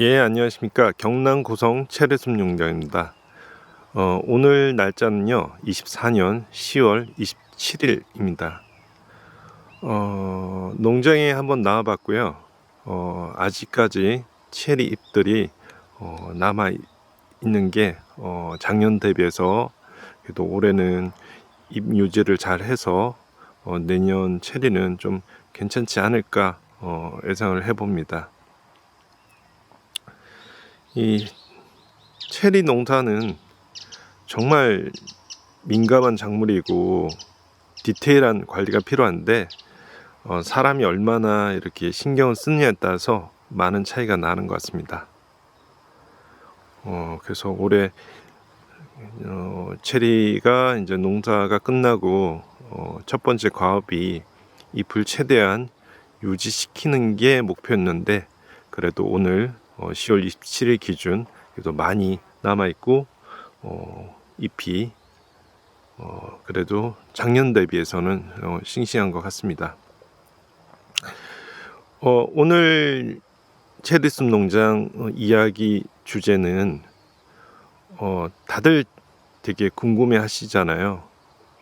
예, 안녕하십니까. 경남 고성 체르숨 용장입니다. 어, 오늘 날짜는요, 24년 10월 27일입니다. 어, 농장에 한번 나와봤고요. 어, 아직까지 체리 잎들이 어, 남아 있는 게 어, 작년 대비해서 그래도 올해는 잎 유지를 잘 해서 어, 내년 체리는 좀 괜찮지 않을까 어, 예상을 해봅니다. 이 체리 농사는 정말 민감한 작물이고 디테일한 관리가 필요한데 어, 사람이 얼마나 이렇게 신경을 쓰느냐에 따라서 많은 차이가 나는 것 같습니다. 어, 그래서 올해 어, 체리가 이제 농사가 끝나고 어, 첫 번째 과업이 잎을 최대한 유지시키는 게 목표였는데 그래도 오늘 어, 10월 27일 기준 그래도 많이 남아 있고 어, 잎이 어, 그래도 작년 대비해서는 어, 싱싱한 것 같습니다. 어, 오늘 체리숲 농장 어, 이야기 주제는 어, 다들 되게 궁금해 하시잖아요.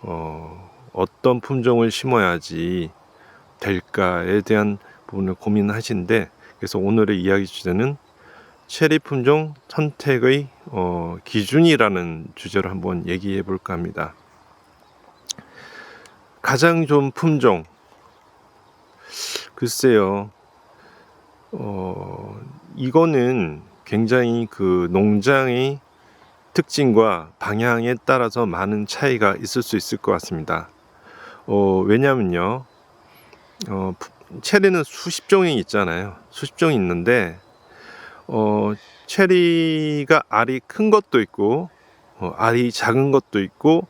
어, 어떤 품종을 심어야지 될까에 대한 부분을 고민하시는데 그래서 오늘의 이야기 주제는 체리 품종 선택의 어, 기준이라는 주제로 한번 얘기해 볼까 합니다. 가장 좋은 품종 글쎄요. 어, 이거는 굉장히 그 농장의 특징과 방향에 따라서 많은 차이가 있을 수 있을 것 같습니다. 어, 왜냐면요. 어, 체리는 수십 종이 있잖아요. 수십 종이 있는데, 어, 체리가 알이 큰 것도 있고, 어, 알이 작은 것도 있고,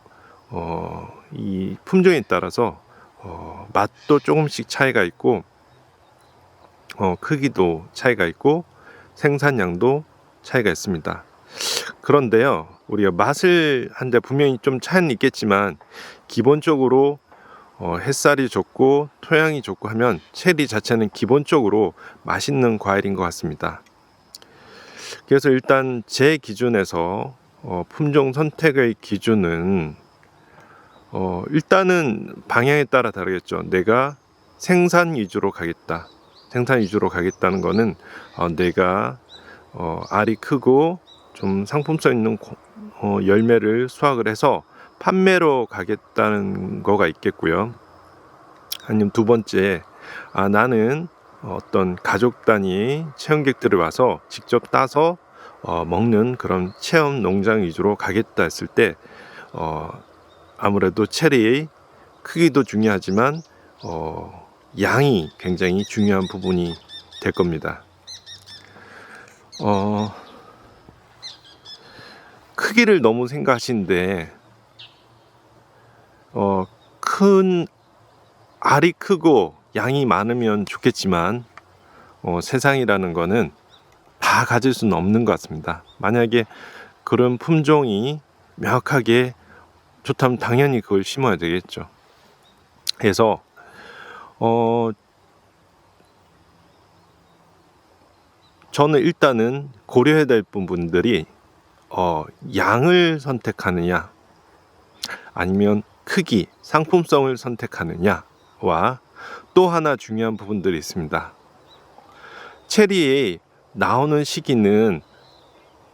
어, 이 품종에 따라서 어, 맛도 조금씩 차이가 있고, 어, 크기도 차이가 있고, 생산량도 차이가 있습니다. 그런데요, 우리가 맛을 한데 분명히 좀 차이는 있겠지만, 기본적으로 어, 햇살이 좋고 토양이 좋고 하면 체리 자체는 기본적으로 맛있는 과일인 것 같습니다. 그래서 일단 제 기준에서 어, 품종 선택의 기준은 어, 일단은 방향에 따라 다르겠죠. 내가 생산 위주로 가겠다. 생산 위주로 가겠다는 거는 어, 내가 어, 알이 크고 좀 상품성 있는 고, 어, 열매를 수확을 해서 판매로 가겠다는 거가 있겠고요. 아니면 두 번째, 아, 나는 어떤 가족 단위 체험객들을 와서 직접 따서 어, 먹는 그런 체험 농장 위주로 가겠다 했을 때, 어, 아무래도 체리의 크기도 중요하지만, 어, 양이 굉장히 중요한 부분이 될 겁니다. 어, 크기를 너무 생각하시는데, 어, 큰 알이 크고 양이 많으면 좋겠지만 어, 세상이라는 거는 다 가질 수는 없는 것 같습니다. 만약에 그런 품종이 명확하게 좋다면 당연히 그걸 심어야 되겠죠. 그래서 어 저는 일단은 고려해야 될 부분들이 어 양을 선택하느냐 아니면 크기, 상품성을 선택하느냐와 또 하나 중요한 부분들이 있습니다. 체리에 나오는 시기는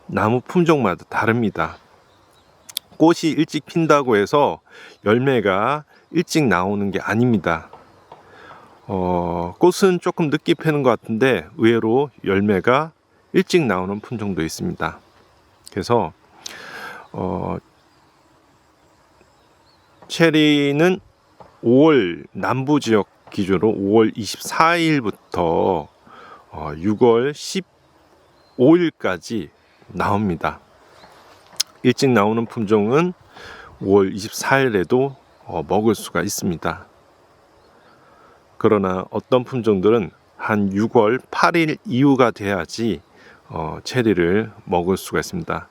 나무 품종마다 다릅니다. 꽃이 일찍 핀다고 해서 열매가 일찍 나오는 게 아닙니다. 어, 꽃은 조금 늦게 피는 것 같은데 의외로 열매가 일찍 나오는 품종도 있습니다. 그래서 어, 체리는 5월 남부 지역 기준으로 5월 24일부터 6월 15일까지 나옵니다. 일찍 나오는 품종은 5월 24일에도 어, 먹을 수가 있습니다. 그러나 어떤 품종들은 한 6월 8일 이후가 돼야지 어, 체리를 먹을 수가 있습니다.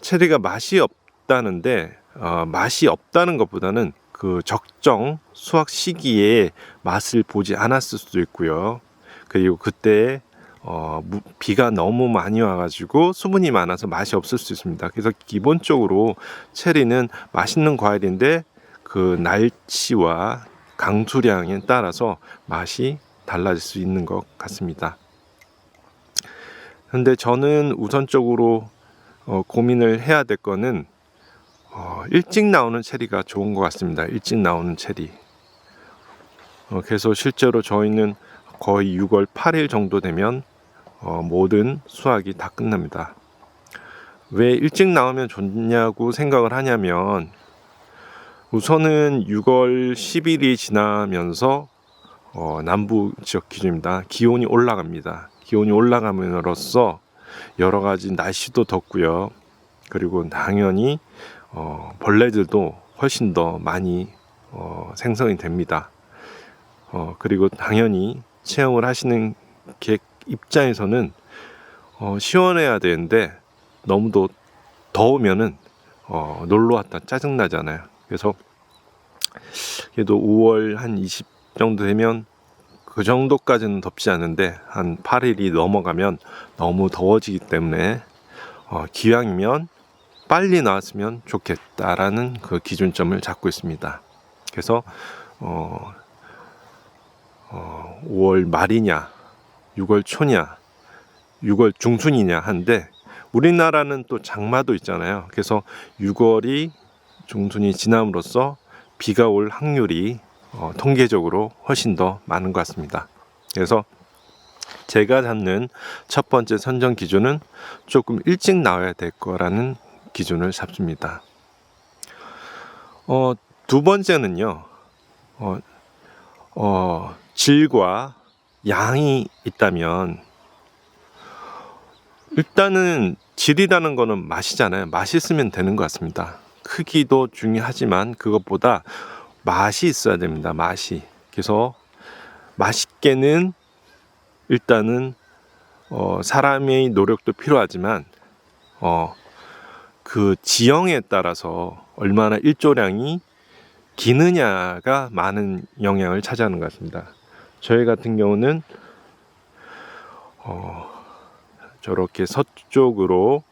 체리가 맛이 없다는데 어, 맛이 없다는 것보다는 그 적정 수확 시기에 맛을 보지 않았을 수도 있고요. 그리고 그때 어, 무- 비가 너무 많이 와가지고 수분이 많아서 맛이 없을 수 있습니다. 그래서 기본적으로 체리는 맛있는 과일인데 그 날씨와 강수량에 따라서 맛이 달라질 수 있는 것 같습니다. 근데 저는 우선적으로 어, 고민을 해야 될 거는 어, 일찍 나오는 체리가 좋은 것 같습니다. 일찍 나오는 체리. 어, 그래서 실제로 저희는 거의 6월 8일 정도 되면 어, 모든 수확이 다 끝납니다. 왜 일찍 나오면 좋냐고 생각을 하냐면 우선은 6월 10일이 지나면서 어, 남부 지역 기준입니다. 기온이 올라갑니다. 기온이 올라감으로써 여러 가지 날씨도 덥고요. 그리고 당연히 어, 벌레들도 훨씬 더 많이 어, 생성이 됩니다. 어, 그리고 당연히 체험을 하시는 객 입장에서는 어, 시원해야 되는데 너무도 더우면은 어, 놀러 왔다 짜증 나잖아요. 그래서 그래도 5월 한 20 정도 되면 그 정도까지는 덥지 않은데 한 8일이 넘어가면 너무 더워지기 때문에 어, 기왕이면 빨리 나왔으면 좋겠다라는 그 기준점을 잡고 있습니다. 그래서 어, 어, 5월 말이냐, 6월 초냐, 6월 중순이냐 한데 우리나라는 또 장마도 있잖아요. 그래서 6월이 중순이 지남으로써 비가 올 확률이 어, 통계적으로 훨씬 더 많은 것 같습니다. 그래서 제가 잡는 첫 번째 선정 기준은 조금 일찍 나와야 될 거라는 기준을 잡습니다. 어, 두 번째는요, 어, 어, 질과 양이 있다면 일단은 질이라는 거는 맛이잖아요. 맛있으면 되는 것 같습니다. 크기도 중요하지만 그것보다 맛이 있어야 됩니다. 맛이. 그래서 맛있게는 일단은 어, 사람의 노력도 필요하지만 어, 그 지형에 따라서 얼마나 일조량이 기느냐가 많은 영향을 차지하는 것 같습니다. 저희 같은 경우는 어, 저렇게 서쪽으로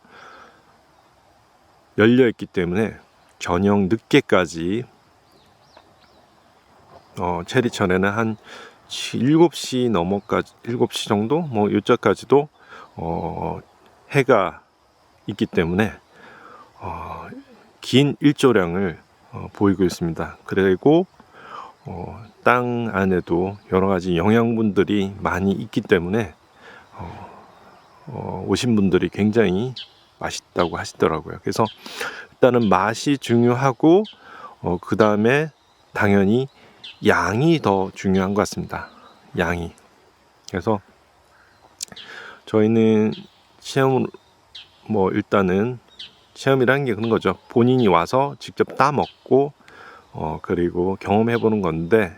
열려 있기 때문에 저녁 늦게까지 어, 체리천에는 한 7시 넘어까지 7시 정도 뭐 요자까지도 어, 해가 있기 때문에 어, 긴 일조량을 어, 보이고 있습니다. 그리고 어, 땅 안에도 여러 가지 영양분들이 많이 있기 때문에 어, 어, 오신 분들이 굉장히 맛있다고 하시더라고요. 그래서 일단은 맛이 중요하고 어, 그 다음에 당연히 양이 더 중요한 것 같습니다. 양이. 그래서 저희는 체험을 뭐 일단은 체험이라는 게 그런 거죠. 본인이 와서 직접 따 먹고 어 그리고 경험해 보는 건데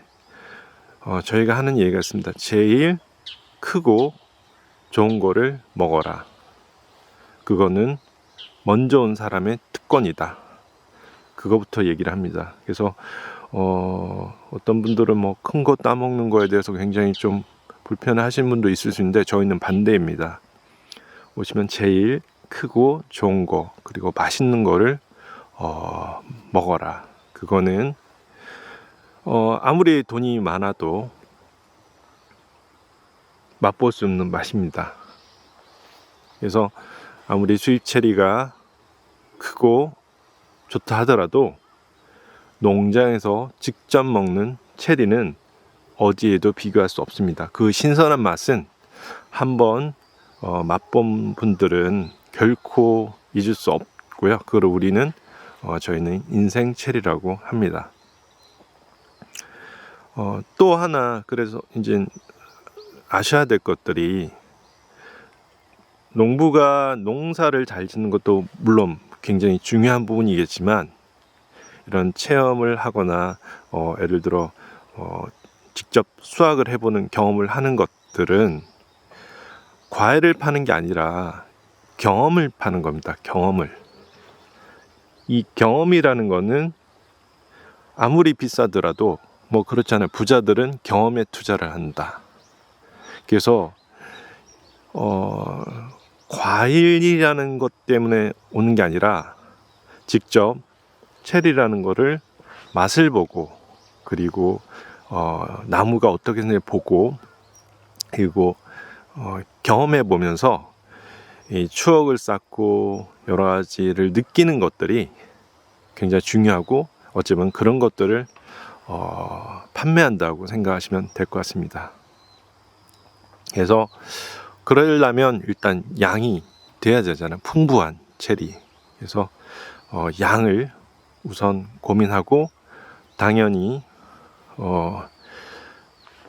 어 저희가 하는 얘기가 있습니다. 제일 크고 좋은 거를 먹어라. 그거는 먼저 온 사람의 특권이다. 그거부터 얘기를 합니다. 그래서 어, 어떤 분들은 뭐 큰 거 따먹는 거에 대해서 굉장히 좀 불편하신 분도 있을 수 있는데 저희는 반대입니다. 오시면 제일 크고 좋은 거 그리고 맛있는 거를 어, 먹어라. 그거는 어, 아무리 돈이 많아도 맛볼 수 없는 맛입니다. 그래서 아무리 수입 체리가 크고 좋다 하더라도 농장에서 직접 먹는 체리는 어디에도 비교할 수 없습니다. 그 신선한 맛은 한번 어, 맛본 분들은 결코 잊을 수 없고요. 그걸 우리는 어, 저희는 인생 체리라고 합니다. 어, 또 하나 그래서 이제 아셔야 될 것들이 농부가 농사를 잘 짓는 것도 물론 굉장히 중요한 부분이겠지만 이런 체험을 하거나 어, 예를 들어 어, 직접 수확을 해보는 경험을 하는 것들은 과일을 파는 게 아니라 경험을 파는 겁니다. 경험을. 이 경험이라는 거는 아무리 비싸더라도 뭐 그렇잖아요. 부자들은 경험에 투자를 한다. 그래서 어, 과일이라는 것 때문에 오는 게 아니라 직접 체리라는 거를 맛을 보고 그리고 어, 나무가 어떻게 보고 그리고 어, 경험해 보면서 이 추억을 쌓고 여러 가지를 느끼는 것들이 굉장히 중요하고 어쩌면 그런 것들을 어, 판매한다고 생각하시면 될 것 같습니다. 그래서 그러려면 일단 양이 돼야 되잖아요. 풍부한 체리. 그래서 어, 양을 우선 고민하고 당연히 어,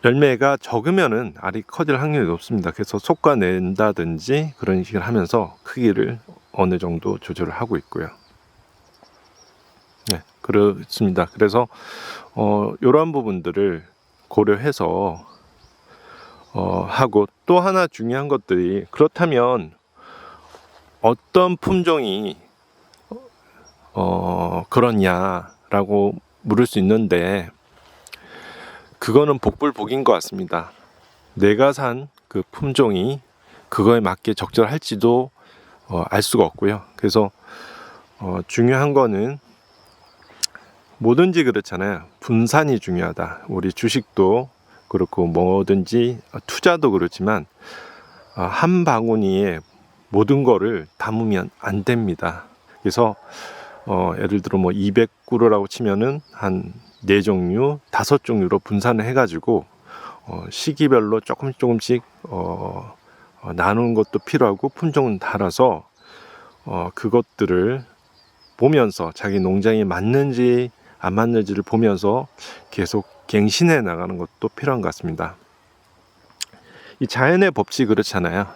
열매가 적으면은 알이 커질 확률이 높습니다. 그래서 솎아낸다든지 그런 식을 하면서 크기를 어느 정도 조절을 하고 있고요. 네, 그렇습니다. 그래서 어, 이러한 부분들을 고려해서 어, 하고 또 하나 중요한 것들이 그렇다면 어떤 품종이 어, 그러냐라고 물을 수 있는데 그거는 복불복인 것 같습니다. 내가 산 그 품종이 그거에 맞게 적절할지도 어, 알 수가 없고요. 그래서 어, 중요한 거는 뭐든지 그렇잖아요. 분산이 중요하다. 우리 주식도 그렇고 뭐든지 투자도 그렇지만 어, 한 바구니에 모든 거를 담으면 안 됩니다. 그래서 어, 예를 들어 뭐 200그루라고 치면은 한 네 종류, 다섯 종류로 분산을 해가지고 어, 시기별로 조금씩 조금씩 어, 어, 나누는 것도 필요하고 품종은 달아서 어, 그것들을 보면서 자기 농장에 맞는지 안 맞는지를 보면서 계속 갱신해 나가는 것도 필요한 것 같습니다. 이 자연의 법칙 그렇잖아요.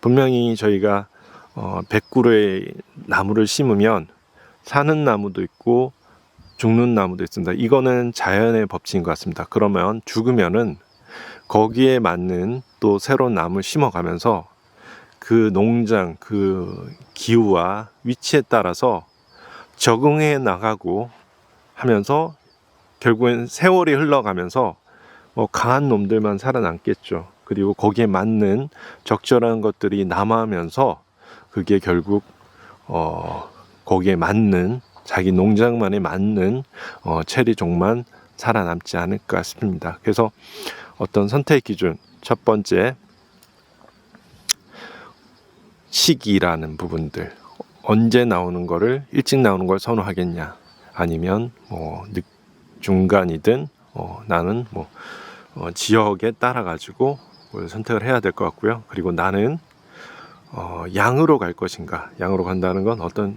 분명히 저희가 어, 100그루의 나무를 심으면 사는 나무도 있고 죽는 나무도 있습니다. 이거는 자연의 법칙인 것 같습니다. 그러면 죽으면은 거기에 맞는 또 새로운 나무를 심어가면서 그 농장 그 기후와 위치에 따라서 적응해 나가고 하면서 결국엔 세월이 흘러가면서 뭐 강한 놈들만 살아남겠죠. 그리고 거기에 맞는 적절한 것들이 남아면서 그게 결국 어 거기에 맞는 자기 농장만에 맞는 어 체리 종만 살아남지 않을까 싶습니다. 그래서 어떤 선택 기준 첫 번째 시기라는 부분들 언제 나오는 거를 일찍 나오는 걸 선호하겠냐 아니면 뭐 늦, 중간이든 어, 나는 뭐 어, 지역에 따라 가지고 뭘 선택을 해야 될 것 같고요. 그리고 나는 어, 양으로 갈 것인가? 양으로 간다는 건 어떤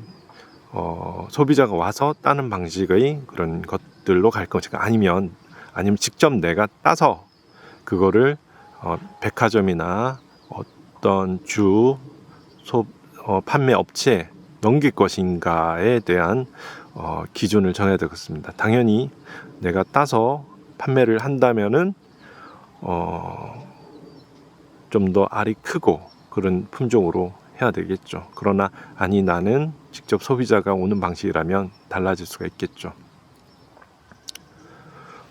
어, 소비자가 와서 따는 방식의 그런 것들로 갈 것인가? 아니면 아니면 직접 내가 따서 그거를 어, 백화점이나 어떤 주 소, 어, 판매 업체에 넘길 것인가에 대한 어, 기준을 정해야 되겠습니다. 당연히 내가 따서 판매를 한다면은 어, 좀 더 알이 크고 그런 품종으로 해야 되겠죠. 그러나 아니 나는 직접 소비자가 오는 방식이라면 달라질 수가 있겠죠.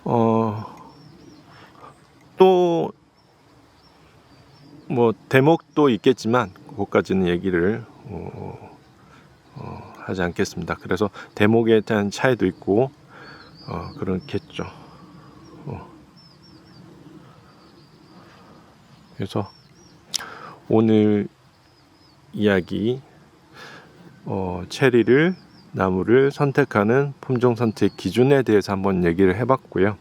어, 또, 뭐, 대목도 있겠지만, 그것까지는 얘기를, 어, 어, 하지 않겠습니다. 그래서 대목에 대한 차이도 있고, 어, 그렇겠죠. 어. 그래서 오늘 이야기 어, 체리를 나무를 선택하는 품종 선택 기준에 대해서 한번 얘기를 해봤고요.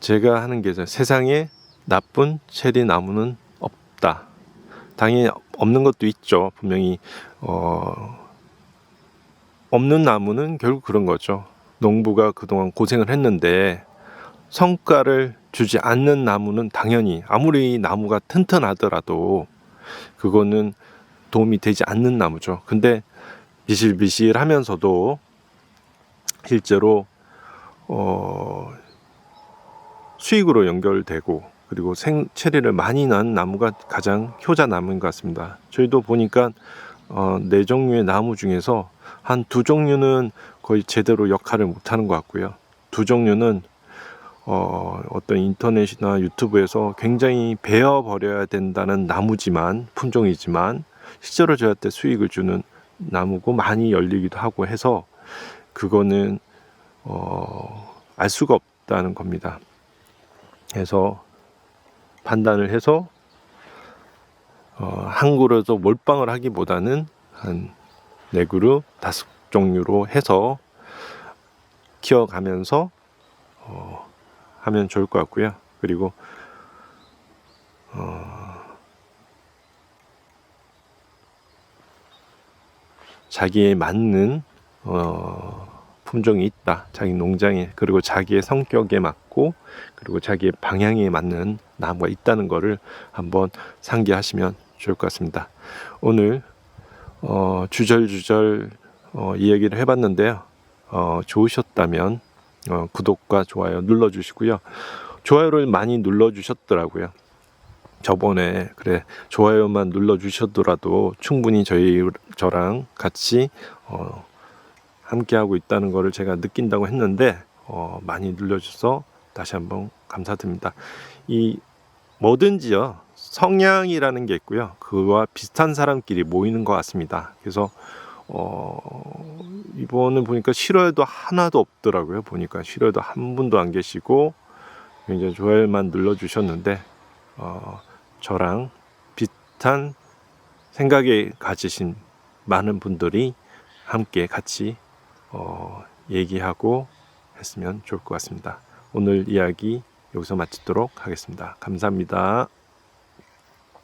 제가 하는 게 세상에 나쁜 체리 나무는 없다. 당연히 없는 것도 있죠. 분명히 어, 없는 나무는 결국 그런 거죠. 농부가 그동안 고생을 했는데 성과를 주지 않는 나무는 당연히 아무리 나무가 튼튼하더라도 그거는 도움이 되지 않는 나무죠. 근데 비실비실 하면서도 실제로 어 수익으로 연결되고 그리고 생 체리를 많이 난 나무가 가장 효자 나무인 것 같습니다. 저희도 보니까 어, 네 종류의 나무 중에서 한 두 종류는 거의 제대로 역할을 못하는 것 같고요. 두 종류는 어, 어떤 인터넷이나 유튜브에서 굉장히 베어 버려야 된다는 나무지만 품종이지만 실제로 저한테 수익을 주는 나무고 많이 열리기도 하고 해서 그거는 어, 알 수가 없다는 겁니다. 그래서 판단을 해서 어, 한 그루에서 몰빵을 하기보다는 한 네 그루 다섯 종류로 해서 키워가면서 어, 하면 좋을 것 같고요. 그리고 어, 자기에 맞는 어, 품종이 있다. 자기 농장에 그리고 자기의 성격에 맞고 그리고 자기의 방향에 맞는 나무가 있다는 것을 한번 상기하시면 좋을 것 같습니다. 오늘 어, 주절주절 어, 이야기를 해봤는데요. 어, 좋으셨다면 어, 구독과 좋아요 눌러주시고요. 좋아요를 많이 눌러주셨더라고요. 저번에 그래 좋아요만 눌러주셨더라도 충분히 저희 저랑 같이 어, 함께하고 있다는 것을 제가 느낀다고 했는데 어, 많이 눌러주셔서 다시 한번 감사드립니다. 이 뭐든지요 성향이라는 게 있고요. 그와 비슷한 사람끼리 모이는 것 같습니다. 그래서 어, 이번은 보니까 싫어해도 하나도 없더라고요. 보니까 싫어해도 한 분도 안 계시고 이제 좋아요만 눌러주셨는데 어, 저랑 비슷한 생각에 가지신 많은 분들이 함께 같이 어, 얘기하고 했으면 좋을 것 같습니다. 오늘 이야기 여기서 마치도록 하겠습니다. 감사합니다.